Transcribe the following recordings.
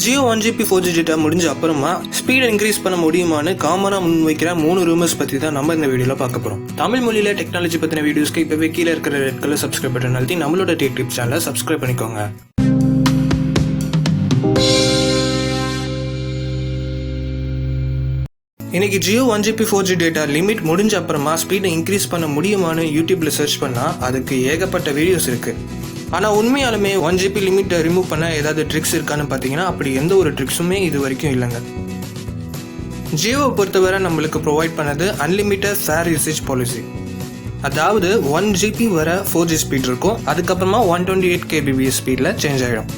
Jio one GB four G data முடிஞ்ச அப்புறமா speed increase பண்ண முடியுமான்னு காமனா முன்வைக்கிற மூணு ரூமர்ஸ் பத்தி தான் நம்ம இந்த வீடியோல பார்க்க போறோம். தமிழ் மொழியில டெக்னாலஜி பத்தின வீடியோஸ்க்கு இப்பவே கீழே இருக்கிற ரெட் கலர் சப்ஸ்கிரைப் பட்டன் அழுத்தி நம்மளோட டேக் டிப் சேனலை சப்ஸ்கிரைப் பண்ணிக்கோங்க. இன்னைக்கு Jio one GB four G data limit முடிஞ்ச அப்புறமா ஸ்பீடை இன்க்ரீஸ் பண்ண முடியுமான்னு யூடியூப்ல சர்ச் பண்ணா அதுக்கு ஏகப்பட்ட வீடியோஸ் இருக்கு. ஆனால் உண்மையாலுமே ஒன் ஜிபி லிமிட்டை ரிமூவ் பண்ண ஏதாவது ட்ரிக்ஸ் இருக்கான்னு பார்த்தீங்கன்னா அப்படி எந்த ஒரு ட்ரிக்ஸுமே இது வரைக்கும் இல்லைங்க. ஜியோவை பொறுத்தவரை நம்மளுக்கு ப்ரொவைட் பண்ணது அன்லிமிட்டட் ஃபேர் யூசேஜ் பாலிசி அதாவது ஒன் ஜிபி வர ஃபோர் ஜி ஸ்பீட் இருக்கும். அதுக்கப்புறமா ஒன் டுவெண்ட்டி எயிட் கேபிபிஎஸ் ஸ்பீடில் சேஞ்ச் ஆகிடும்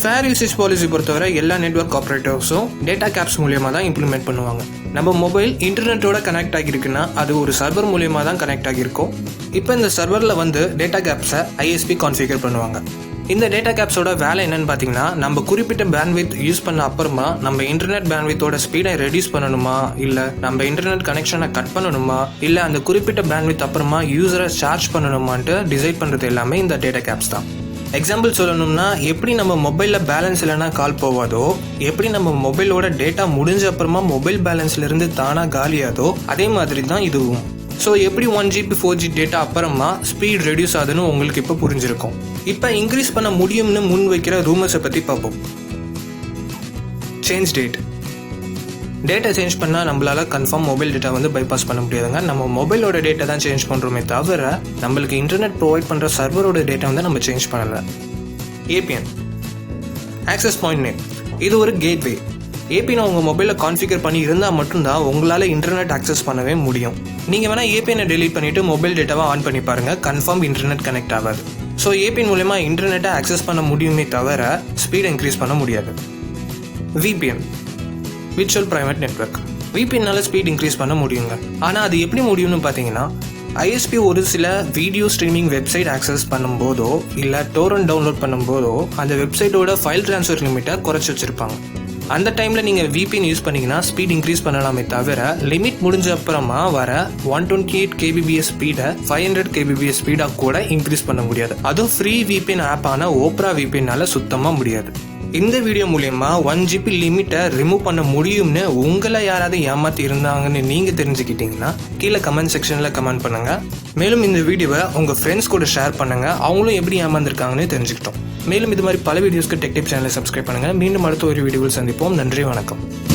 ஃபேர் யூசேஜ் பாலிசி பொறுத்தவரை எல்லா நெட்ஒர்க் ஆப்ரேட்டர்ஸும் டேட்டா கேப்ஸ் மூலியமாக தான் இம்ப்ளிமெண்ட் பண்ணுவாங்க. நம்ம மொபைல் இன்டர்நெட்டோட கனெக்ட் ஆகியிருக்குன்னா அது ஒரு சர்வர் மூலியமாக தான் கனெக்ட் ஆகியிருக்கும் இப்போ இந்த சர்வரில் வந்து டேட்டா கேப்ஸை ஐஎஸ்பி கான்ஃபிகர் பண்ணுவாங்க. இந்த டேட்டா கேப்ஸோட வேலை என்னன்னு பார்த்தீங்கன்னா நம்ம குறிப்பிட்ட பேண்ட்வித் யூஸ் பண்ண அப்புறமா நம்ம இன்டர்நெட் பேண்ட்வித்தோட ஸ்பீடை ரெடியூஸ் பண்ணணுமா? இல்லை நம்ம இன்டர்நெட் கனெக்ஷனை கட் பண்ணணுமா? இல்லை அந்த குறிப்பிட்ட பேண்ட்வித் அப்புறமா யூசரை சார்ஜ் பண்ணணுமான்ட்டு டிசைட் பண்ணுறது எல்லாமே இந்த டேட்டா கேப்ஸ் தான். எக்ஸாம்பிள் சொல்லணும்னா எப்படி நம்ம மொபைலில் பேலன்ஸ் இல்லைன்னா கால் போவாதோ எப்படி நம்ம மொபைலோட டேட்டா முடிஞ்ச அப்புறமா மொபைல் பேலன்ஸ்லேருந்து தானாக காலியாதோ அதே மாதிரி தான் இதுவும். ஸோ எப்படி one GB four G data அப்புறமா ஸ்பீட் ரெடியூஸ் ஆகுதுன்னு உங்களுக்கு இப்போ புரிஞ்சிருக்கும். இப்போ இன்க்ரீஸ் பண்ண முடியும்னு முன் வைக்கிற ரூமர்ஸை பற்றி பார்ப்போம். சேஞ்ச் டேட் டேட்டா சேஞ்ச் பண்ணால் நம்மளால் கன்ஃபார்ம் மொபைல் டேட்டா வந்து பைபாஸ் பண்ண முடியாதுங்க. நம்ம மொபைலோட டேட்டா தான் சேஞ்ச் பண்ணுறோமே தவிர நம்மளுக்கு இன்டர்நெட் ப்ரொவைட் பண்ணுற சர்வரோட டேட்டா வந்து நம்ம சேஞ்ச் பண்ணலை. ஏபிஎன் ஆக்சஸ் பாயிண்ட் நேம் இது ஒரு கேட்வே ஏபிஎன் உங்கள் மொபைலில் கான்ஃபிகர் பண்ணி இருந்தால் மட்டும்தான் உங்களால் இன்டர்நெட் ஆக்சஸ் பண்ணவே முடியும். நீங்கள் வேணால் ஏபிஎனை டெலீட் பண்ணிவிட்டு மொபைல் டேட்டாவை ஆன் பண்ணி பாருங்கள் கன்ஃபார்ம் இன்டர்நெட் கனெக்ட் ஆகாது. ஸோ ஏபிஎன் மூலயமா இன்டர்நெட்டை ஆக்சஸ் பண்ண முடியுமே தவிர ஸ்பீட் இன்க்ரீஸ் பண்ண முடியாது. விபிஎன் விர்ச்சுவல் பிரைவேட் நெட்வொர்க் விபிஎன்னால ஸ்பீட் இன்க்ரீஸ் பண்ண முடியுங்க. ஆனால் அது எப்படி முடியும்னு பார்த்தீங்கன்னா ஐஎஸ்பி ஒரு சில வீடியோ ஸ்ட்ரீமிங் வெப்சைட் ஆக்சஸ் பண்ணும்போதோ இல்லை டோரன் டவுன்லோட் பண்ணும்போதோ அந்த வெப்சைட்டோட ஃபைல் ட்ரான்ஸ்ஃபர் லிமிட்டை குறைச்சி வச்சுருப்பாங்க. அந்த டைமில் நீங்கள் விபிஎன் யூஸ் பண்ணீங்கன்னா ஸ்பீட் இன்க்ரீஸ் பண்ணலாமே தவிர லிமிட் முடிஞ்ச அப்புறமா வர ஒன் டுவெண்ட்டி எயிட் கேபிபிஎஸ் ஸ்பீடை ஃபைவ் ஹண்ட்ரட் கேபிபிஎஸ் ஸ்பீடாக கூட இன்க்ரீஸ் பண்ண முடியாது. அதுவும் ஃப்ரீ விபிஎன் ஆப்பான ஓப்ரா விபிஎன்னால் சுத்தமாக முடியாது. இந்த வீடியோ மூலயமா ஒன் ஜிபி லிமிட்டை ரிமூவ் பண்ண முடியும்னு உங்களை யாராவது ஏமாத்தி இருந்தாங்கன்னு நீங்கள் தெரிஞ்சுக்கிட்டீங்கன்னா கீழே கமெண்ட் செக்ஷனில் கமெண்ட் பண்ணுங்க. மேலும் இந்த வீடியோவை உங்கள் ஃப்ரெண்ட்ஸ் கூட ஷேர் பண்ணுங்க. அவங்களும் எப்படி ஏமாந்துருக்காங்கன்னு தெரிஞ்சுக்கிட்டோம். மேலும் இது மாதிரி பல வீடியோஸ்க்கு டெக்டிப் சேனலை சப்ஸ்கிரைப் பண்ணுங்கள் மீண்டும் அடுத்த ஒரு வீடியோவில் சந்திப்போம். நன்றி வணக்கம்.